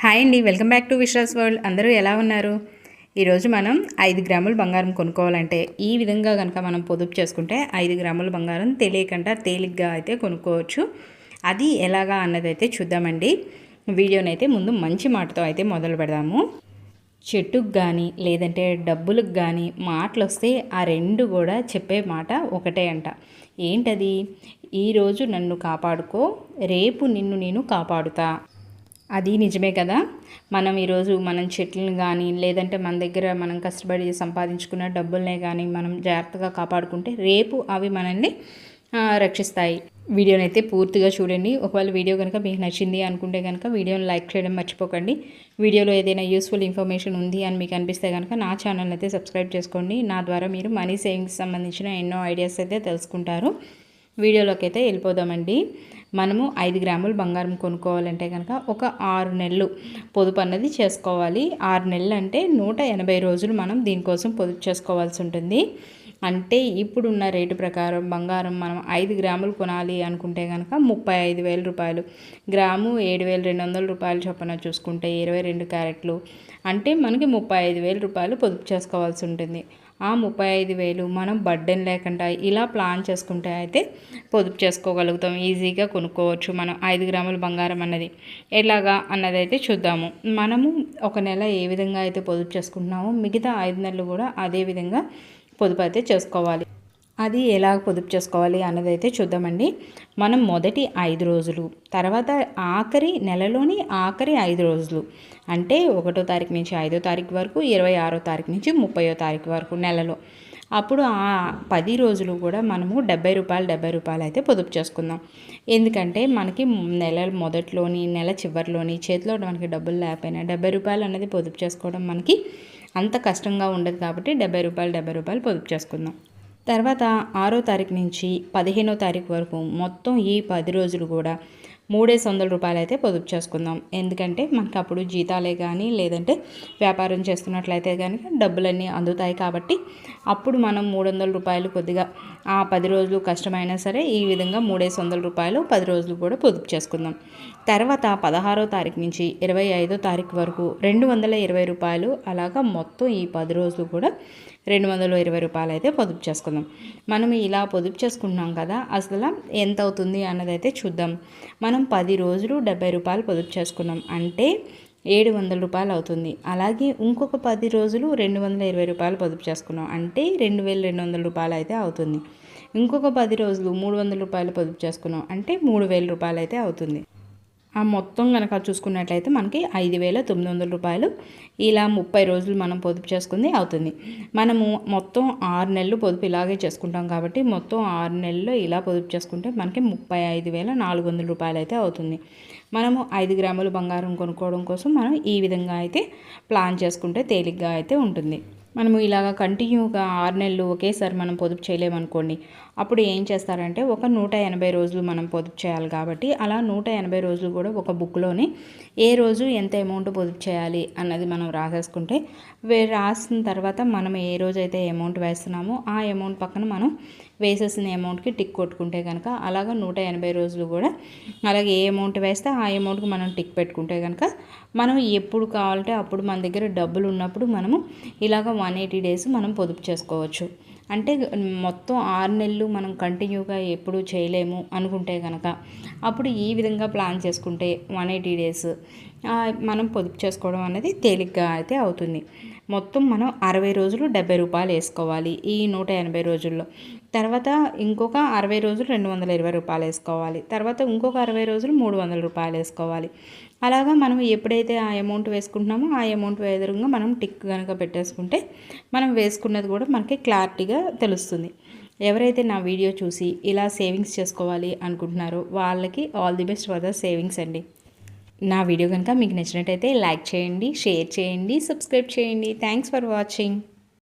Hi అండి welcome back to Vishwas world. అందరూ ఎలా ఉన్నారు? ఈరోజు మనం ఐదు గ్రాముల బంగారం కొనుక్కోవాలంటే ఈ విధంగా కనుక మనం పొదుపు చేసుకుంటే ఐదు గ్రాముల బంగారం తెలియకుండా తేలిగ్గా అయితే కొనుక్కోవచ్చు. అది ఎలాగా అన్నది అయితే చూద్దామండి. వీడియోని అయితే ముందు మంచి మాటతో అయితే మొదలు పెడదాము. చెట్టుకు కానీ లేదంటే డబ్బులకు కానీ మాటలు వస్తే ఆ రెండు కూడా చెప్పే మాట ఒకటే అంట. ఏంటది? ఈరోజు నన్ను కాపాడుకో రేపు నిన్ను నేను కాపాడుతా. అది నిజమే కదా? మనం ఈరోజు మనం చెట్లను కానీ లేదంటే మన దగ్గర మనం కష్టపడి సంపాదించుకున్న డబ్బులనే కానీ మనం జాగ్రత్తగా కాపాడుకుంటే రేపు అవి మనల్ని రక్షిస్తాయి. వీడియోని అయితే పూర్తిగా చూడండి. ఒకవేళ వీడియో కనుక మీకు నచ్చింది అనుకుంటే కనుక వీడియోని లైక్ చేయడం మర్చిపోకండి. వీడియోలో ఏదైనా యూస్ఫుల్ ఇన్ఫర్మేషన్ ఉంది అని మీకు అనిపిస్తే కనుక నా ఛానల్ అయితే సబ్స్క్రైబ్ చేసుకోండి. నా ద్వారా మీరు మనీ సేవింగ్స్ సంబంధించిన ఎన్నో ఐడియాస్ అయితే తెలుసుకుంటారు. వీడియోలోకి అయితే వెళ్ళిపోదామండి. మనము ఐదు గ్రాములు బంగారం కొనుక్కోవాలంటే కనుక ఒక ఆరు నెలలు పొదుపు అన్నది చేసుకోవాలి. ఆరు నెలలు అంటే నూట ఎనభై రోజులు మనం దీనికోసం పొదుపు చేసుకోవాల్సి ఉంటుంది. అంటే ఇప్పుడున్న రేటు ప్రకారం బంగారం మనం ఐదు గ్రాములు కొనాలి అనుకుంటే కనుక ముప్పై ఐదు వేల రూపాయలు గ్రాము ఏడు వేల రెండు వందల రూపాయలు చొప్పున చూసుకుంటే ఇరవై రెండు క్యారెట్లు. అంటే మనకి ముప్పై ఐదు వేల రూపాయలు పొదుపు చేసుకోవాల్సి ఉంటుంది. ఆ ముప్పై ఐదు వేలు మనం బర్డెన్ లేకుండా ఇలా ప్లాన్ చేసుకుంటే అయితే పొదుపు చేసుకోగలుగుతాం. ఈజీగా కొనుక్కోవచ్చు మనం. ఐదు గ్రాముల బంగారం అన్నది ఎలాగా అన్నది అయితే చూద్దాము. మనము ఒక నెల ఏ విధంగా అయితే పొదుపు చేసుకుంటున్నామో మిగతా ఐదు నెలలు కూడా అదే విధంగా పొదుపు అయితే చేసుకోవాలి. అది ఎలా పొదుపు చేసుకోవాలి అన్నది అయితే చూద్దామండి. మనం మొదటి ఐదు రోజులు తర్వాత ఆఖరి నెలలోని ఆఖరి ఐదు రోజులు అంటే ఒకటో తారీఖు నుంచి ఐదో తారీఖు వరకు ఇరవై ఆరో తారీఖు నుంచి ముప్పయో తారీఖు వరకు నెలలో. అప్పుడు ఆ పది రోజులు కూడా మనము డెబ్బై రూపాయలు డెబ్బై రూపాయలు అయితే పొదుపు చేసుకుందాం. ఎందుకంటే మనకి నెల మొదట్లోని నెల చివరిలోని చేతిలో మనకి డబ్బులు లేకపోయినా డెబ్బై రూపాయలు అనేది పొదుపు చేసుకోవడం మనకి అంత కష్టంగా ఉండదు కాబట్టి డెబ్బై రూపాయలు డెబ్బై రూపాయలు పొదుపు చేసుకుందాం. తర్వాత ఆరో తారీఖు నుంచి పదిహేనో తారీఖు వరకు మొత్తం ఈ పది రోజులు కూడా మూడేసి వందల రూపాయలు అయితే పొదుపు చేసుకుందాం. ఎందుకంటే మనకు అప్పుడు జీతాలే కానీ లేదంటే వ్యాపారం చేస్తున్నట్లయితే కనుక డబ్బులన్నీ అందుతాయి కాబట్టి అప్పుడు మనం మూడు వందల రూపాయలు కొద్దిగా ఆ పది రోజులు కష్టమైనా సరే ఈ విధంగా మూడేసి వందల రూపాయలు పది రోజులు కూడా పొదుపు చేసుకుందాం. తర్వాత పదహారో తారీఖు నుంచి ఇరవై ఐదో తారీఖు వరకు రెండు వందల ఇరవై రూపాయలు అలాగా మొత్తం ఈ పది రోజులు కూడా రెండు వందల ఇరవై రూపాయలు అయితే పొదుపు చేసుకుందాం. మనం ఇలా పొదుపు చేసుకుంటున్నాం కదా అసలు ఎంత అవుతుంది అన్నది అయితే చూద్దాం. మనం పది రోజులు డెబ్బై రూపాయలు పొదుపు చేసుకున్నాం అంటే ఏడు వందల రూపాయలు అవుతుంది. అలాగే ఇంకొక పది రోజులు రెండు వందల ఇరవై రూపాయలు పొదుపు చేసుకున్నాం అంటే రెండు వేల రెండు వందల రూపాయలు అయితే అవుతుంది. ఇంకొక పది రోజులు మూడు వందల రూపాయలు పొదుపు చేసుకున్నాం అంటే మూడు వేల రూపాయలు అయితే అవుతుంది. ఆ మొత్తం కనుక చూసుకున్నట్లయితే మనకి ఐదు వేల తొమ్మిది వందల రూపాయలు ఇలా ముప్పై రోజులు మనం పొదుపు చేసుకుంది అవుతుంది. మనము మొత్తం ఆరు నెలలు పొదుపు ఇలాగే చేసుకుంటాం కాబట్టి మొత్తం ఆరు నెలల్లో ఇలా పొదుపు చేసుకుంటే మనకి ముప్పై ఐదు వేల నాలుగు వందల రూపాయలు అయితే అవుతుంది. మనము ఐదు గ్రాములు బంగారం కొనుక్కోవడం కోసం మనం ఈ విధంగా అయితే ప్లాన్ చేసుకుంటే తేలిగ్గా అయితే ఉంటుంది. మనము ఇలాగ కంటిన్యూగా ఆరు నెలలు ఒకేసారి మనం పొదుపు చేయలేమనుకోండి అప్పుడు ఏం చేస్తారంటే ఒక నూట ఎనభై రోజులు మనం పొదుపు చేయాలి కాబట్టి అలా నూట ఎనభై రోజులు కూడా ఒక బుక్లోనే ఏ రోజు ఎంత అమౌంట్ పొదుపు చేయాలి అన్నది మనం రాసేసుకుంటే రాసిన తర్వాత మనం ఏ రోజైతే అమౌంట్ వేస్తున్నామో ఆ అమౌంట్ పక్కన మనం వేసేసిన అమౌంట్కి టిక్ కొట్టుకుంటే కనుక అలాగ నూట ఎనభై రోజులు కూడా అలాగే ఏ అమౌంట్ వేస్తే ఆ అమౌంట్కి మనం టిక్ పెట్టుకుంటే కనుక మనం ఎప్పుడు కావాలంటే అప్పుడు మన దగ్గర డబ్బులు ఉన్నప్పుడు మనము ఇలాగ వన్ ఎయిటీ డేస్ మనం పొదుపు చేసుకోవచ్చు. అంటే మొత్తం ఆరు నెలలు మనం కంటిన్యూగా ఎప్పుడు చేయలేము అనుకుంటే కనుక అప్పుడు ఈ విధంగా ప్లాన్ చేసుకుంటే వన్ ఎయిటీ డేస్ మనం పొదుపు చేసుకోవడం అనేది తేలిగ్గా అయితే అవుతుంది. మొత్తం మనం అరవై రోజులు డెబ్బై రూపాయలు వేసుకోవాలి ఈ నూట ఎనభై రోజుల్లో. తర్వాత ఇంకొక అరవై రోజులు రెండు వందల ఇరవై రూపాయలు వేసుకోవాలి. తర్వాత ఇంకొక అరవై రోజులు మూడు వందల రూపాయలు వేసుకోవాలి. అలాగా మనం ఎప్పుడైతే ఆ అమౌంట్ వేసుకుంటున్నామో ఆ అమౌంట్ ఎదురుగా మనం టిక్ కనుక పెట్టేసుకుంటే మనం వేసుకున్నది కూడా మనకి క్లారిటీగా తెలుస్తుంది. ఎవరైతే నా వీడియో చూసి ఇలా సేవింగ్స్ చేసుకోవాలి అనుకుంటున్నారో వాళ్ళకి all the best for the savings అండి. నా వీడియో కనుక మీకు నచ్చినట్టయితే లైక్ చేయండి షేర్ చేయండి సబ్స్క్రైబ్ చేయండి. Thanks for watching